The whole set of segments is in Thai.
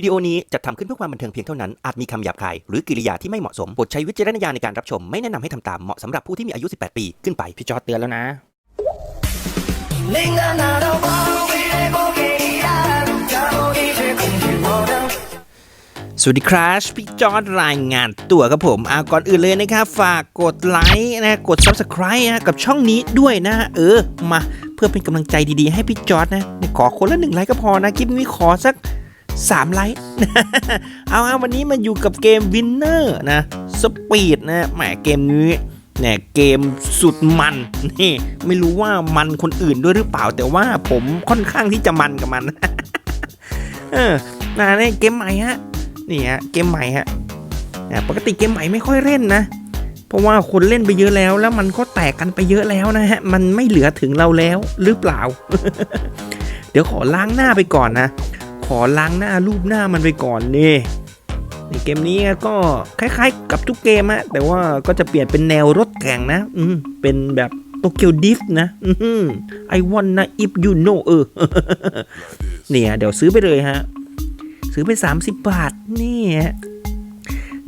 วิดีโอนี้จัดทำขึ้นเพื่อความบันเทิงเพียงเท่านั้น อาจมีคำหยาบคาย หรือกิริยาที่ไม่เหมาะสมบทใช้วิจารณญาณในการรับชม ไม่แนะนำให้ทำตาม เหมาะสำหรับผู้ที่มีอายุ 18 ปีขึ้นไป พี่จอร์ดเตือนแล้วนะ สวัสดีครับพี่จอร์ดรายงานตัวครับผมอาก่อนอื่นเลยนะครับฝากกดไลค์นะกด Subscribe นะกับช่องนี้ด้วยนะ เออ มาเพื่อเป็นกำลังใจดีๆ ให้พี่จอร์ดนะขอคนละหนึ่งไลค์ก็พอนะคลิปนี้ขอสัก 3 ไลค์เอาเอาวันนี้มาอยู่กับเกม Winner นะสปีดนะแหมเกมนี้เนี่ยเกมสุดมันนี่ไม่รู้ว่ามันคนอื่นด้วยหรือเปล่า แต่ว่าผมค่อนข้างที่จะมันกับมัน เออนะนี่เกมใหม่ฮะนี่ฮะเกมใหม่ฮะปกติเกมใหม่ไม่ค่อยเล่นนะ เพราะว่าคนเล่นไปเยอะแล้ว แล้วมันก็แตกกันไปเยอะแล้วนะฮะมันไม่เหลือถึงเราแล้วหรือเปล่า เดี๋ยวขอล้างหน้าไปก่อนนะ ขอล้างหน้ารูปหน้ามันไปก่อนนี่นี่เกมนี้ก็คล้ายๆ กับทุกเกมฮะแต่ว่าก็จะเปลี่ยนเป็นแนวรถแข่งนะ อืมเป็นแบบโตเกียวดิฟนะไอืม I wanna if you know เออเนี่ยเดี๋ยวซื้อไปเลยฮะ ซื้อไป 30 บาทนี่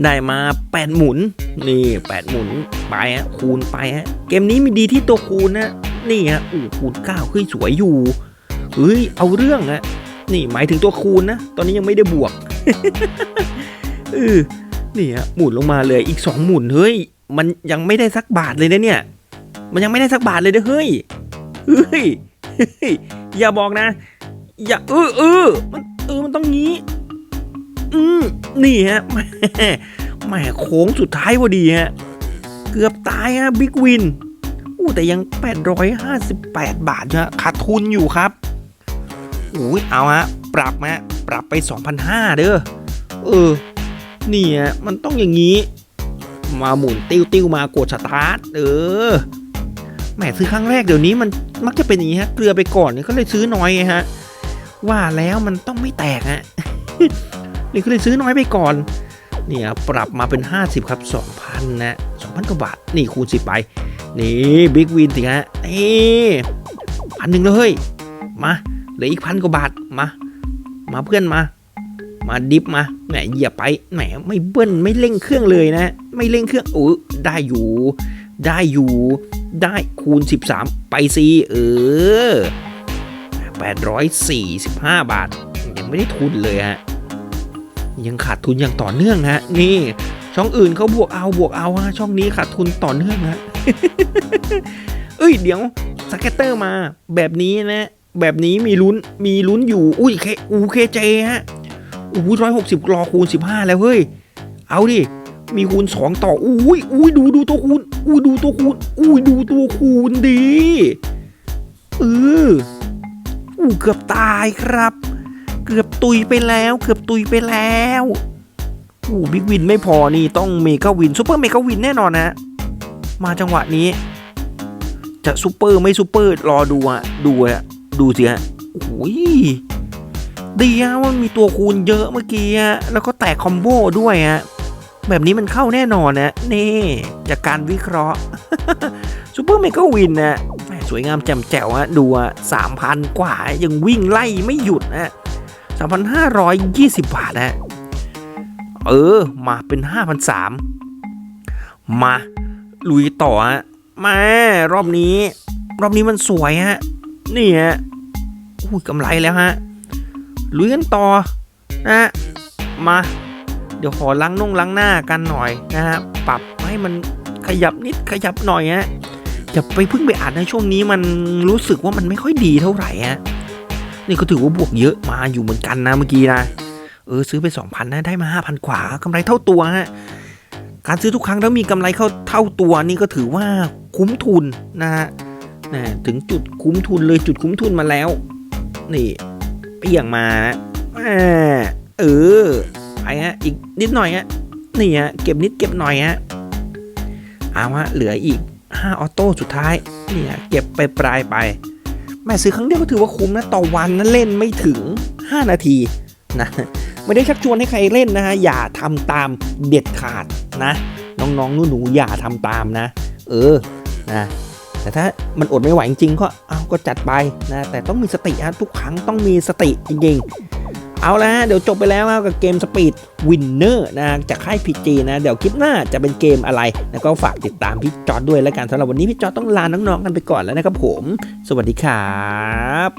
ได้มา 8 หมุน นี่ 8 หมุนไปฮะคูณไปฮะเกมนี้มีดีที่ตัวคูณนะนี่ฮะอู้คูณ9คือสวยอยู่เฮ้ยเอาเรื่องอะ นี่หมายถึงตัวคูณนะ ตอนนี้ยังไม่ได้บวกเออนี่ฮะหมุนลงมาเลยอีก 2 หมุนเฮ้ย มันยังไม่ได้สักบาทเลยนะเนี่ย มันยังไม่ได้สักบาทเลยเด้อเฮ้ยเฮ้ยอย่าบอกนะ อย่าเออเออมันเออมันต้องงี้ อืมนี่ฮะแหมแหมโค้งสุดท้ายพอดีฮะเกือบตายฮะบิ๊กวินอู้แต่ยัง 858 บาทฮะขาดทุนอยู่ครับ อุ้ยเอาฮะ ปรับฮะปรับไป 2,500 เด้อ เออ เนี่ฮะมันต้องอย่างนี้ มาหมุนติ้วติ้วมากดสตาร์ท เออ แหมซื้อครั้งแรกเดี๋ยวนี้มันมักจะเป็นอย่างนี้ฮะ เกลือไปก่อนเนี่ยก็เลยซื้อน้อยไงฮะ ว่าแล้วมันต้องไม่แตกฮะ นี่ก็เลยซื้อน้อยไปก่อน เนี่ย ปรับมาเป็น 50 ครับ 2,000 นะ 2,000 กว่าบาท นี่คูณ10ไป นี่บิ๊กวินสิฮะนี่พันหนึ่งเลย มา เหลืออีกพันกว่าบาทมา มาเพื่อนมา มาดิฟมาแหมเหยียบไปแหมไม่เบิ้ลไม่เร่งเครื่องเลยนะ ไม่เร่งเครื่องโอ้ได้อยู่ ได้อยู่ ได้คูณ 13 ไปสิเออ 845 บาท ยังไม่ได้ทุนเลยฮะยังขาดทุนอย่างต่อเนื่องฮะ นี่ ช่องอื่นเขาบวกเอาบวกเอาฮะช่องนี้ขาดทุนต่อเนื่องฮะเอ้ยเดี๋ยวสเก็ตเตอร์มาแบบนี้นะ แบบนี้มีลุ้นมีลุ้นอยู่ อุ้ยเคอูเคเจฮะอู้ร้อยหกสิบรอคูณสิบห้าแล้วเฮ้ย เอาดิ มีคูณสองต่อ อุ้ยอุ้ยดูดูตัวคูณอุ้ยดูตัวคูณอุ้ยดูตัวคูณดีเอออู้เกือบตายครับ เกือบตุยไปแล้ว เกือบตุยไปแล้วอู้บิ๊กวินไม่พอนี่ต้องเมกาวินซูเปอร์เมกาวินแน่นอนนะ มาจังหวะนี้ จะซูเปอร์ไม่ซูเปอร์รอดูอะดูอะ ดูสิฮะโอ้ยดีอะว่ามีตัวคูณเยอะเมื่อกี้อะแล้วก็แตกคอมโบด้วยอะแบบนี้มันเข้าแน่นอนนะนี่จากการวิเคราะห์ซูเปอร์เมกาวินนะสวยงามแจ่มแจ๋วอะดูอะสามพันกว่ายังวิ่งไล่ไม่หยุดนะสามพันห้าร้อยยี่สิบบาทนะเออ มาเป็นห้าพันสามมาลุยต่อฮะมารอบนี้ รอบนี้มันสวยฮะนี่ฮะ อุ้กำไรแล้วฮะลุยกันต่อนะมา เดี๋ยวขอล้างน่งล้างหน้ากันหน่อยนะฮะปรับให้มันขยับนิดขยับหน่อยฮะอย่าไปพิ่งไปอ่านในช่วงนี้มันรู้สึกว่ามันไม่ค่อยดีเท่าไหร่ฮะนี่ก็ถือว่าบวกเยอะมาอยู่เหมือนกันนะเมื่อกี้นะเออซื้อไป 2,000นะได้มา5,000กว่ากำไรเท่าตัวฮะการซื้อทุกครั้งถ้ามีกำไรเข้าเท่าตัวนี่ก็ถือว่าคุ้มทุนนะฮะนะถึงจุดคุ้มทุนเลยจุดคุ้มทุนมาแล้ว นี่เปี่ยงมาเออไปฮะอีกนิดหน่อยฮะนี่ฮะเก็บนิดเก็บหน่อยฮะเอาฮะเหลืออีก 5 ออโต้สุดท้ายนี่ฮะเก็บไปปลายไปแม่ซื้อครั้งเดียวก็ถือว่าคุ้มนะต่อวันนะเล่นไม่ถึง 5 นาทีนะไม่ได้ชักชวนให้ใครเล่นนะฮะอย่าทำตามเด็ดขาดนะ น้องๆหนูๆอย่าทำตามนะ เออนะแต่ถ้ามันอดไม่ไหวจริงๆก็เอา ก็จัดไปนะแต่ต้องมีสติฮะทุกครั้งต้องมีสติจริงๆ เอาละฮะเดี๋ยวจบไปแล้วกับเกมสปีดวินเนอร์นะจากค่ายพีจีนะ เดี๋ยวคลิปหน้าจะเป็นเกมอะไรแล้วก็ฝากติดตามพี่จอดด้วยแล้วกันสำหรับวันนี้พี่จอดต้องลาน้องๆกันไปก่อนแล้วนะครับผม สวัสดีครับ